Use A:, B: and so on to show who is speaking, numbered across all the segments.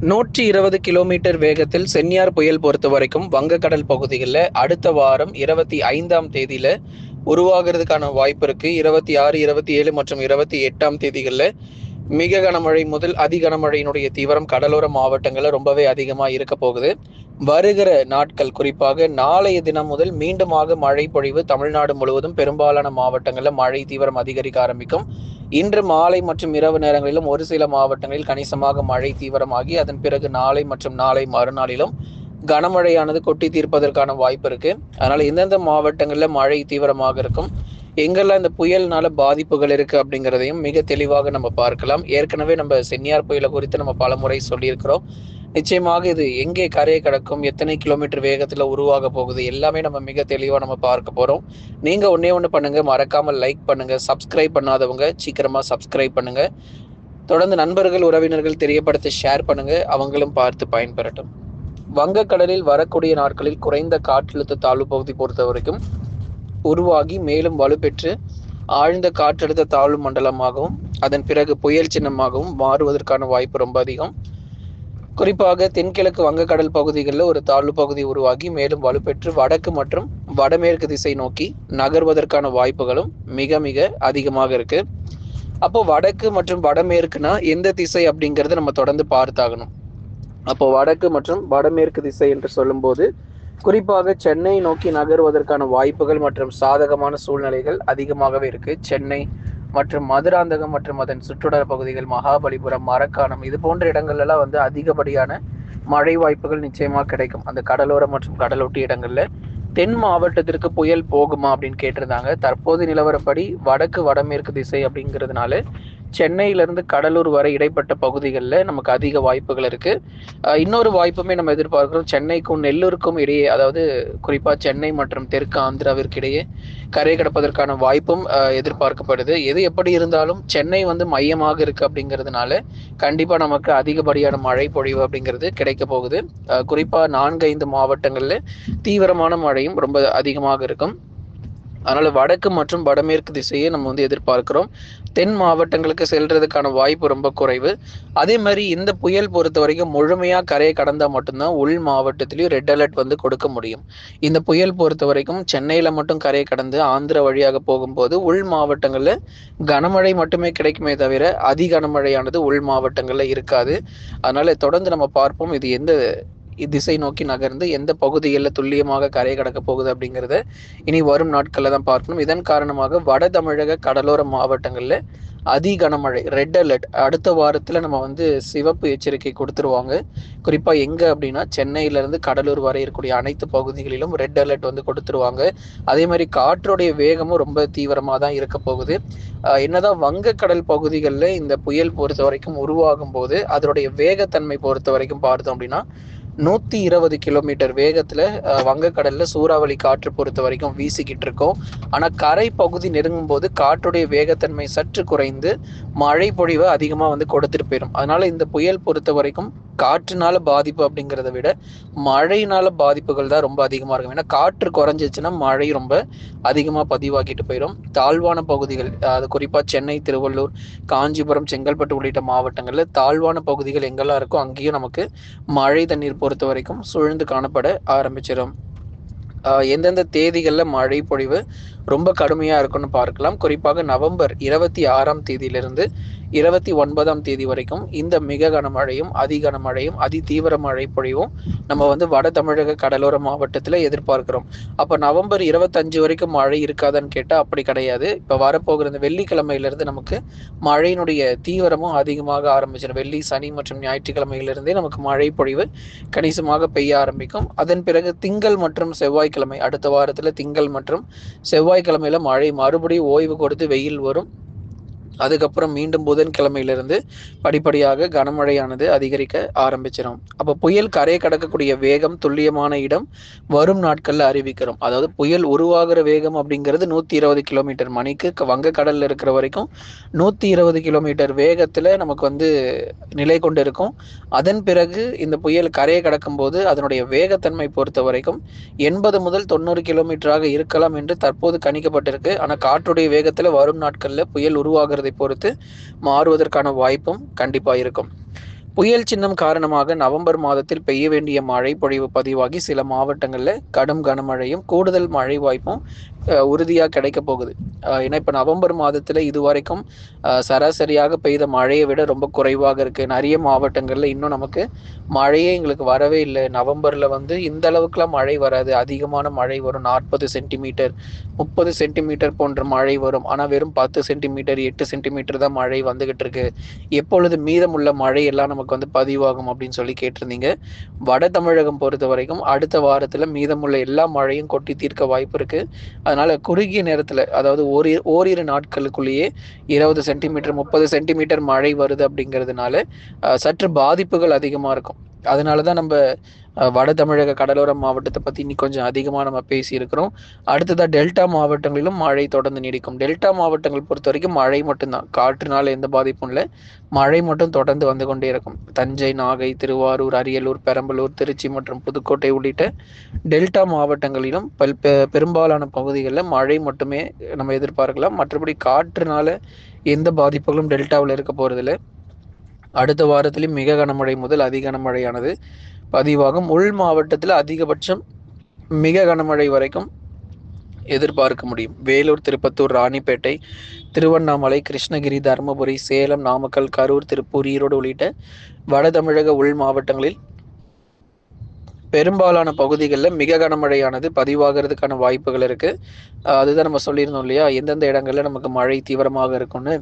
A: நூற்றி இருபது கிலோமீட்டர் வேகத்தில் சென்னியார் புயல் பொறுத்த வரைக்கும் வங்கக்கடல் பகுதிகளில் அடுத்த வாரம் இருபத்தி ஐந்தாம் தேதியில் உருவாகிறதுக்கான வாய்ப்பு இருக்குது இருபத்தி ஆறு இருபத்தி ஏழு மற்றும் இருபத்தி எட்டாம் தேதிகளில் மிக கனமழை முதல் அதி கனமழையினுடைய தீவிரம் கடலோர மாவட்டங்களில் ரொம்பவே அதிகமாக இருக்க போகுது. வருகிற நாட்கள் குறிப்பாக நாளைய தினம் முதல் மீண்டுமாக மழை பொழிவு தமிழ்நாடு முழுவதும் பெரும்பாலான மாவட்டங்களில் மழை தீவிரம் அதிகரிக்க ஆரம்பிக்கும். இன்று மாலை மற்றும் இரவு நேரங்களிலும் ஒரு சில மாவட்டங்களில் கணிசமாக மழை தீவிரமாகி அதன் பிறகு நாளை மற்றும் நாளை மறுநாளிலும் கனமழையானது கொட்டி தீர்ப்பதற்கான வாய்ப்பு இருக்கு. அதனால எந்தெந்த மாவட்டங்களில் மழை தீவிரமாக இருக்கும். எங்கெல்லாம் இந்த புயல்னால பாதிப்புகள் இருக்கு அப்படிங்கிறதையும் மிக தெளிவாக நம்ம பார்க்கலாம். ஏற்கனவே நம்ம சென்னியார் புயலை குறித்து நம்ம பலமுறை சொல்லியிருக்கிறோம். நிச்சயமாக இது எங்கே கரையை கடக்கும் எத்தனை கிலோமீட்டர் வேகத்துல உருவாக போகுது எல்லாமே நம்ம மிக தெளிவா நம்ம பார்க்க போறோம். நீங்க ஒன்னே ஒன்று பண்ணுங்க மறக்காம லைக் பண்ணுங்க சப்ஸ்கிரைப் பண்ணாதவங்க சீக்கிரமா சப்ஸ்கிரைப் பண்ணுங்க. தொடர்ந்து நண்பர்கள் உறவினர்கள் தெரியப்படுத்த ஷேர் பண்ணுங்க அவங்களும் பார்த்து பயன்பெறட்டும். வங்கக்கடலில் வரக்கூடிய நாட்களில் குறைந்த காற்றழுத்த தாழ்வு பகுதி பொறுத்த வரைக்கும் உருவாகி மேலும் வலுப்பெற்று ஆழ்ந்த காற்றழுத்த தாழ்வு மண்டலமாகவும் அதன் பிறகு புயல் சின்னமாகவும் மாறுவதற்கான வாய்ப்பு ரொம்ப அதிகம். குறிப்பாக தென்கிழக்கு வங்கக்கடல் பகுதிகளில் ஒரு தாழ்வு பகுதி உருவாகி மேலும் வலுப்பெற்று வடக்கு மற்றும் வடமேற்கு திசை நோக்கி நகர்வதற்கான வாய்ப்புகளும் மிக மிக அதிகமாக இருக்கு. அப்போ வடக்கு மற்றும் வடமேற்குனா எந்த திசை அப்படிங்கறத நம்ம தொடர்ந்து பார்த்தாகணும். அப்போ வடக்கு மற்றும் வடமேற்கு திசை என்று சொல்லும்போது குறிப்பாக சென்னை நோக்கி நகர்வதற்கான வாய்ப்புகள் மற்றும் சாதகமான சூழ்நிலைகள் அதிகமாகவே இருக்கு. சென்னை மற்றும் மதுராந்தகம் மற்றும் அதன் சுற்றுடர் பகுதிகள் மகாபலிபுரம் மரக்காணம் இது போன்ற இடங்கள்லாம் வந்து அதிகப்படியான மழை வாய்ப்புகள் நிச்சயமா கிடைக்கும். அந்த கடலோரம் மற்றும் கடலொட்டி இடங்கள்ல தென் மாவட்டத்திற்கு புயல் போகுமா அப்படின்னு கேட்டிருந்தாங்க. தற்போது நிலவரப்படி வடக்கு வடமேற்கு திசை அப்படிங்கிறதுனால சென்னையிலேருந்து கடலூர் வரை இடைப்பட்ட பகுதிகளில் நமக்கு அதிக வாய்ப்புகள் இருக்குது இன்னொரு வாய்ப்புமே நம்ம எதிர்பார்க்கிறோம். சென்னைக்கும் நெல்லூருக்கும் இடையே அதாவது குறிப்பாக சென்னை மற்றும் தெற்கு ஆந்திராவிற்கு இடையே கரை கடப்பதற்கான வாய்ப்பும் எதிர்பார்க்கப்படுது. எது எப்படி இருந்தாலும் சென்னை வந்து மையமாக இருக்குது அப்படிங்கிறதுனால கண்டிப்பாக நமக்கு அதிகப்படியான மழை பொழிவு அப்படிங்கிறது கிடைக்க போகுது. குறிப்பாக நான்கு ஐந்து தீவிரமான மழையும் ரொம்ப அதிகமாக இருக்கும். அதனால் வடக்கு மற்றும் வடமேற்கு திசையை நம்ம வந்து எதிர்பார்க்கிறோம். தென் மாவட்டங்களுக்கு செல்றதுக்கான வாய்ப்பு ரொம்ப குறைவு. அதே மாதிரி இந்த புயல் பொறுத்த வரைக்கும் முழுமையாக கரையை கடந்தால் மட்டும்தான் உள் மாவட்டத்திலையும் ரெட் அலர்ட் வந்து கொடுக்க முடியும். இந்த புயல் பொறுத்த வரைக்கும் சென்னையில் மட்டும் கரையை கடந்து ஆந்திரா வழியாக போகும்போது உள் மாவட்டங்களில் கனமழை மட்டுமே கிடைக்குமே தவிர அதி கனமழையானது உள் மாவட்டங்களில் இருக்காது. அதனால் தொடர்ந்து நம்ம பார்ப்போம் இது எந்த திசை நோக்கி நகர்ந்து எந்த பகுதிகளில் துல்லியமாக கரை கடக்க போகுது அப்படிங்கிறத இனி வரும் நாட்களில் தான் பார்க்கணும். இதன் காரணமாக வட தமிழக கடலோர மாவட்டங்களில் அதி கனமழை ரெட் அலர்ட் அடுத்த வாரத்தில் நம்ம வந்து சிவப்பு எச்சரிக்கை கொடுத்துருவாங்க. குறிப்பாக எங்கே அப்படின்னா சென்னையிலேருந்து கடலூர் வரை இருக்கக்கூடிய அனைத்து பகுதிகளிலும் ரெட் அலர்ட் வந்து கொடுத்துருவாங்க. அதே மாதிரி காற்றுடைய வேகமும் ரொம்ப தீவிரமாக தான் இருக்க போகுது. என்னதான் வங்கக்கடல் பகுதிகளில் இந்த புயல் பொறுத்த வரைக்கும் உருவாகும் போது அதனுடைய வேகத்தன்மை பொறுத்த வரைக்கும் பார்த்தோம் அப்படின்னா நூற்றி இருபது கிலோமீட்டர் வேகத்தில் வங்கக்கடலில் சூறாவளி காற்று பொறுத்த வரைக்கும் வீசிக்கிட்டு இருக்கோம். ஆனால் கரை பகுதி நெருங்கும் போது காற்றுடைய வேகத்தன்மை சற்று குறைந்து மழை பொழிவு அதிகமாக வந்து கொடுத்துட்டு போயிடும். அதனால் இந்த புயல் பொறுத்த வரைக்கும் காற்றுனால பாதிப்பு அப்படிங்கிறத விட மழையினால பாதிப்புகள் தான் ரொம்ப அதிகமாக இருக்கும். ஏன்னா காற்று குறைஞ்சிச்சுன்னா மழை ரொம்ப அதிகமாக பதிவாக்கிட்டு போயிடும். தாழ்வான பகுதிகள் அது குறிப்பாக சென்னை திருவள்ளூர் காஞ்சிபுரம் செங்கல்பட்டு உள்ளிட்ட மாவட்டங்களில் தாழ்வான பகுதிகள் எங்கெல்லாம் இருக்கோ அங்கேயும் நமக்கு மழை தண்ணீர் பொறுத்த வரைக்கும் சூழ்ந்து காணப்பட ஆரம்பிச்சிடும் எந்தெந்த தேதிகளில் மழை பொழிவு ரொம்ப கடுமையாக இருக்குன்னு பார்க்கலாம். குறிப்பாக நவம்பர் இருபத்தி ஆறாம் தேதியிலிருந்து இருபத்தி ஒன்பதாம் தேதி வரைக்கும் இந்த மிக கனமழையும் அதி கனமழையும் அதி தீவிர மழை பொழிவும் நம்ம வந்து வட தமிழக கடலோர மாவட்டத்தில் எதிர்பார்க்கிறோம். அப்போ நவம்பர் இருபத்தஞ்சு வரைக்கும் மழை இருக்காதான்னு கேட்டால் அப்படி கிடையாது. இப்போ வரப்போகிற இந்த வெள்ளிக்கிழமையிலிருந்து நமக்கு மழையினுடைய தீவிரமும் அதிகமாக ஆரம்பிச்சிடும். வெள்ளி சனி மற்றும் ஞாயிற்றுக்கிழமையிலிருந்தே நமக்கு மழை பொழிவு கணிசமாக பெய்ய ஆரம்பிக்கும். அதன் பிறகு திங்கள் மற்றும் செவ்வாய்க்கிழமை அடுத்த வாரத்தில் திங்கள் மற்றும் செவ்வாய் செவ்வாய்க்கிழமையில மழை மறுபடியும் ஓய்வு கொடுத்து வெயில் வரும். அதுக்கப்புறம் மீண்டும் புதன்கிழமையிலிருந்து படிப்படியாக கனமழையானது அதிகரிக்க ஆரம்பிச்சிடும் அப்போ புயல் கரையை கடக்கக்கூடிய வேகம் துல்லியமான இடம் வரும் நாட்கள்ல அறிவிக்கிறோம். அதாவது புயல் உருவாகிற வேகம் அப்படிங்கிறது நூத்தி இருபது கிலோமீட்டர். மணிக்கு வங்கக்கடல்ல இருக்கிற வரைக்கும் நூத்தி இருபது கிலோமீட்டர் வேகத்துல நமக்கு வந்து நிலை கொண்டு இருக்கும் அதன் பிறகு இந்த புயல் கரையை கடக்கும் போது அதனுடைய வேகத்தன்மை பொறுத்த வரைக்கும் எண்பது முதல் தொண்ணூறு கிலோமீட்டராக இருக்கலாம் என்று தற்போது கணிக்கப்பட்டிருக்கு. ஆனா காற்றுடைய வேகத்துல வரும் நாட்கள்ல புயல் உருவாகிறது பொறுத்து மாறுவதற்கான வாய்ப்பும் கண்டிப்பா இருக்கும். புயல் சின்னம் காரணமாக நவம்பர் மாதத்தில் பெய்ய வேண்டிய மழை பொழிவு பதிவாகி சில மாவட்டங்களில் கடும் கனமழையும் கூடுதல் மழை வாய்ப்பும் உறுதியாக கிடைக்க போகுது. ஏன்னா இப்போ நவம்பர் மாதத்தில் இதுவரைக்கும் வரைக்கும் சராசரியாக பெய்த மழையை விட ரொம்ப குறைவாக இருக்குது நிறைய மாவட்டங்களில் இன்னும் நமக்கு மழையே எங்களுக்கு வரவே இல்லை. நவம்பரில் வந்து இந்த அளவுக்குலாம் மழை வராது. அதிகமான மழை வரும். நாற்பது சென்டிமீட்டர் முப்பது சென்டிமீட்டர் போன்ற மழை வரும். ஆனால் வெறும் பத்து சென்டிமீட்டர் எட்டு சென்டிமீட்டர் தான் மழை வந்துகிட்டு இருக்கு. எப்பொழுது மீதமுள்ள மழை எல்லாம் நமக்கு வந்து பதிவாகும் அப்படின்னு சொல்லி கேட்டிருந்தீங்க. வட தமிழகம் பொறுத்த வரைக்கும் அடுத்த வாரத்தில் மீதமுள்ள எல்லா மழையும் கொட்டி தீர்க்க வாய்ப்பு இருக்கு. அதனால குறுகிய நேரத்தில் அதாவது ஒரு ஓரிரு நாட்களுக்குள்ளேயே இருபது சென்டிமீட்டர் முப்பது சென்டிமீட்டர் மழை வருது அப்படிங்கிறதுனால சற்று பாதிப்புகள் அதிகமாக இருக்கும். அதனால தான் நம்ம வட தமிழக கடலோர மாவட்டத்தை பற்றி இன்னைக்கு கொஞ்சம் அதிகமாக நம்ம பேசியிருக்கிறோம். அடுத்ததாக டெல்டா மாவட்டங்களிலும் மழை தொடர்ந்து நீடிக்கும். டெல்டா மாவட்டங்கள் பொறுத்த வரைக்கும் மழை மட்டும்தான். காற்றுனால எந்த பாதிப்பும் இல்லை. மழை மட்டும் தொடர்ந்து வந்து கொண்டே இருக்கும். தஞ்சை நாகை திருவாரூர் அரியலூர் பெரம்பலூர் திருச்சி மற்றும் புதுக்கோட்டை உள்ளிட்ட டெல்டா மாவட்டங்களிலும் பல் பெ- பெரும்பாலான பகுதிகளில் மழை மட்டுமே நம்ம எதிர்பார்க்கலாம். மற்றபடி காற்றுனால எந்த பாதிப்புகளும் டெல்டாவில் இருக்க போகிறதில்ல அடுத்த வாரத்திலும் மிக கனமழை முதல் அதிக கனமழையானது. பதிவாகும். உள் மாவட்டத்தில் அதிகபட்சம் மிக கனமழை வரைக்கும் எதிர்பார்க்க முடியும். வேலூர் திருப்பத்தூர் ராணிப்பேட்டை திருவண்ணாமலை கிருஷ்ணகிரி தருமபுரி சேலம் நாமக்கல் கரூர் திருப்பூர் ஈரோடு உள்ளிட்ட வட தமிழக உள் மாவட்டங்களில் பெரும்பாலான பகுதிகளில் மிக கனமழையானது பதிவாகிறதுக்கான வாய்ப்புகள் இருக்கு. அதுதான் நம்ம சொல்லியிருந்தோம் இல்லையா? எந்தெந்த இடங்கள்ல நமக்கு மழை தீவிரமாக இருக்கும்னு.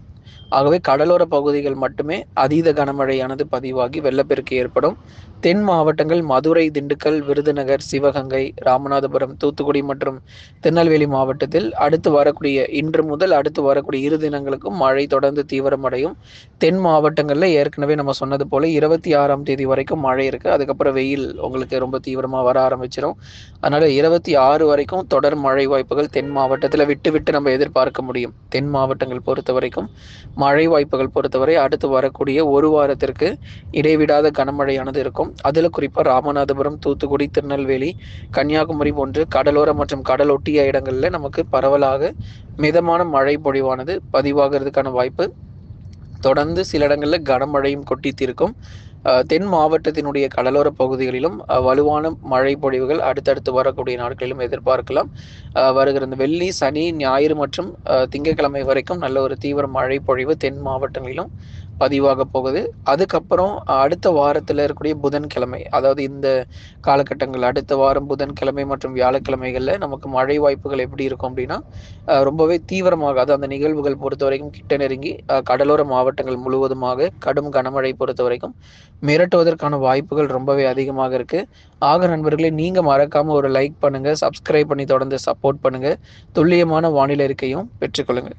A: ஆகவே கடலோர பகுதிகள் மட்டுமே அதீத கனமழையானது பதிவாகி வெள்ளப்பெருக்கு ஏற்படும். தென் மாவட்டங்கள் மதுரை திண்டுக்கல் விருதுநகர் சிவகங்கை ராமநாதபுரம் தூத்துக்குடி மற்றும் திருநெல்வேலி மாவட்டத்தில் அடுத்து வரக்கூடிய இன்று முதல் அடுத்து வரக்கூடிய இரு தினங்களுக்கும் மழை தொடர்ந்து தீவிரமடையும். தென் மாவட்டங்களில் ஏற்கனவே நம்ம சொன்னது போல இருபத்தி ஆறாம் தேதி வரைக்கும் மழை இருக்கு. அதுக்கப்புறம் வெயில் உங்களுக்கு ரொம்ப தீவிரமாக வர ஆரம்பிச்சிடும் அதனால இருபத்தி ஆறு வரைக்கும் தொடர் மழை வாய்ப்புகள் தென் மாவட்டத்தில் விட்டு விட்டு நம்ம எதிர்பார்க்க முடியும். தென் மாவட்டங்கள் பொறுத்த வரைக்கும் மழை வாய்ப்புகள் பொறுத்தவரை அடுத்து வரக்கூடிய ஒரு வாரத்திற்கு இடைவிடாத கனமழையானது இருக்கும். அதில் குறிப்பாக ராமநாதபுரம் தூத்துக்குடி திருநெல்வேலி கன்னியாகுமரி போன்று கடலோர மற்றும் கடல் ஒட்டிய இடங்களில் நமக்கு பரவலாக மிதமான மழை பொழிவானது பதிவாகிறதுக்கான வாய்ப்பு. தொடர்ந்து சில இடங்களில் கனமழையும் கொட்டி தீர்க்கும். தென் மாவட்டத்தினுடைய கடலோர பகுதிகளிலும் வலுவான மழை பொழிவுகள் அடுத்தடுத்து வரக்கூடிய நாட்களிலும் எதிர்பார்க்கலாம். அஹ் வருகிற இந்த வெள்ளி சனி ஞாயிறு மற்றும் திங்கட்கிழமை வரைக்கும் நல்ல ஒரு தீவிர மழை பொழிவு தென் மாவட்டங்களிலும் பதிவாக போகுது. அதுக்கப்புறம் அடுத்த வாரத்தில் இருக்கக்கூடிய புதன்கிழமை அதாவது இந்த காலகட்டங்கள் அடுத்த வாரம் புதன்கிழமை மற்றும் வியாழக்கிழமைகளில் நமக்கு மழை வாய்ப்புகள் எப்படி இருக்கும் அப்படின்னா ரொம்பவே தீவிரமாக அது அந்த நிகழ்வுகள் பொறுத்த வரைக்கும் கிட்ட நெருங்கி கடலோர மாவட்டங்கள் முழுவதுமாக கடும் கனமழை பொறுத்த வரைக்கும் மிரட்டுவதற்கான வாய்ப்புகள் ரொம்பவே அதிகமாக இருக்கு. ஆக நண்பர்களே நீங்க மறக்காம ஒரு லைக் பண்ணுங்க சப்ஸ்கிரைப் பண்ணி தொடர்ந்து சப்போர்ட் பண்ணுங்க. துல்லியமான வானிலை இருக்கையும் பெற்றுக்கொள்ளுங்கள்